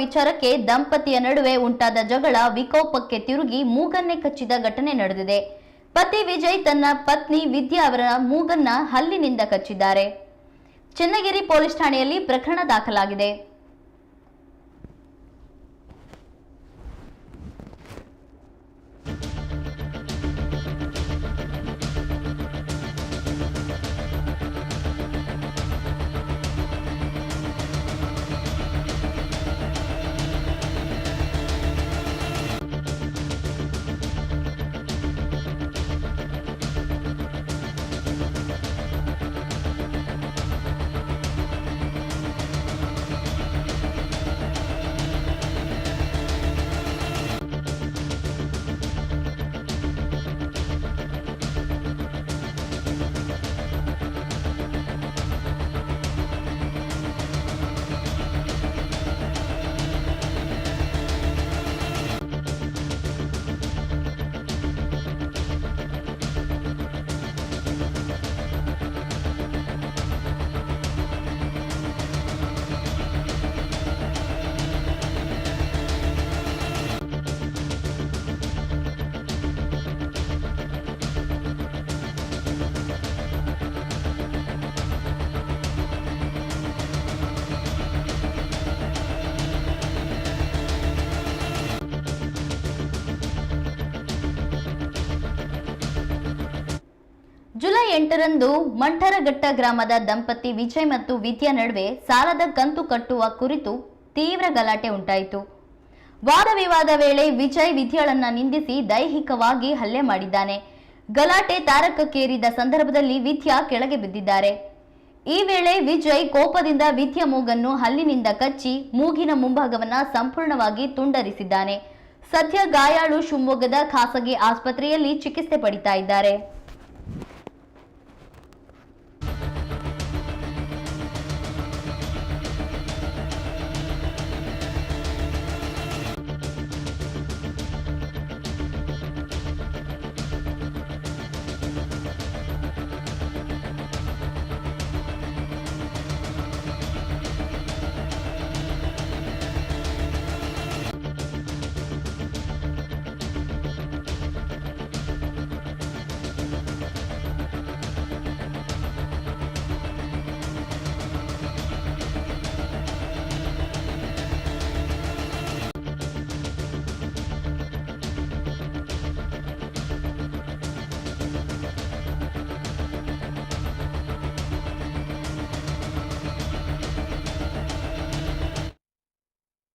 ವಿಚಾರಕ್ಕೆ ದಂಪತಿಯ ನಡುವೆ ಉಂಟಾದ ಜಗಳ ವಿಕೋಪಕ್ಕೆ ತಿರುಗಿ ಮೂಗನ್ನೇ ಕಚ್ಚಿದ ಘಟನೆ ನಡೆದಿದೆ. ಪತಿ ವಿಜಯ್ ತನ್ನ ಪತ್ನಿ ವಿದ್ಯಾ ಅವರ ಮೂಗನ್ನ ಹಲ್ಲಿನಿಂದ ಕಚ್ಚಿದ್ದಾರೆ. ಚನ್ನಗಿರಿ ಪೊಲೀಸ್ ಠಾಣೆಯಲ್ಲಿ ಪ್ರಕರಣ ದಾಖಲಾಗಿದೆ. ಎಂಟರಂದು ಮಂಠರಘಟ್ಟ ಗ್ರಾಮದ ದಂಪತಿ ವಿಜಯ್ ಮತ್ತು ವಿದ್ಯಾ ನಡುವೆ ಸಾಲದ ಕಂತು ಕಟ್ಟುವ ಕುರಿತು ತೀವ್ರ ಗಲಾಟೆ ಉಂಟಾಯಿತು. ವಾದ ವಿವಾದ ವೇಳೆ ವಿಜಯ್ ವಿದ್ಯಾಳನ್ನ ನಿಂದಿಸಿ ದೈಹಿಕವಾಗಿ ಹಲ್ಲೆ ಮಾಡಿದ್ದಾನೆ. ಗಲಾಟೆ ತಾರಕಕ್ಕೇರಿದ ಸಂದರ್ಭದಲ್ಲಿ ವಿದ್ಯಾ ಕೆಳಗೆ ಬಿದ್ದಿದ್ದಾರೆ. ಈ ವೇಳೆ ವಿಜಯ್ ಕೋಪದಿಂದ ವಿದ್ಯಾ ಮೂಗನ್ನು ಹಲ್ಲಿನಿಂದ ಕಚ್ಚಿ ಮೂಗಿನ ಮುಂಭಾಗವನ್ನ ಸಂಪೂರ್ಣವಾಗಿ ತುಂಡರಿಸಿದ್ದಾನೆ. ಸದ್ಯ ಗಾಯಾಳು ಶಿವಮೊಗ್ಗದ ಖಾಸಗಿ ಆಸ್ಪತ್ರೆಯಲ್ಲಿ ಚಿಕಿತ್ಸೆ ಪಡಿತಾ ಇದ್ದಾರೆ.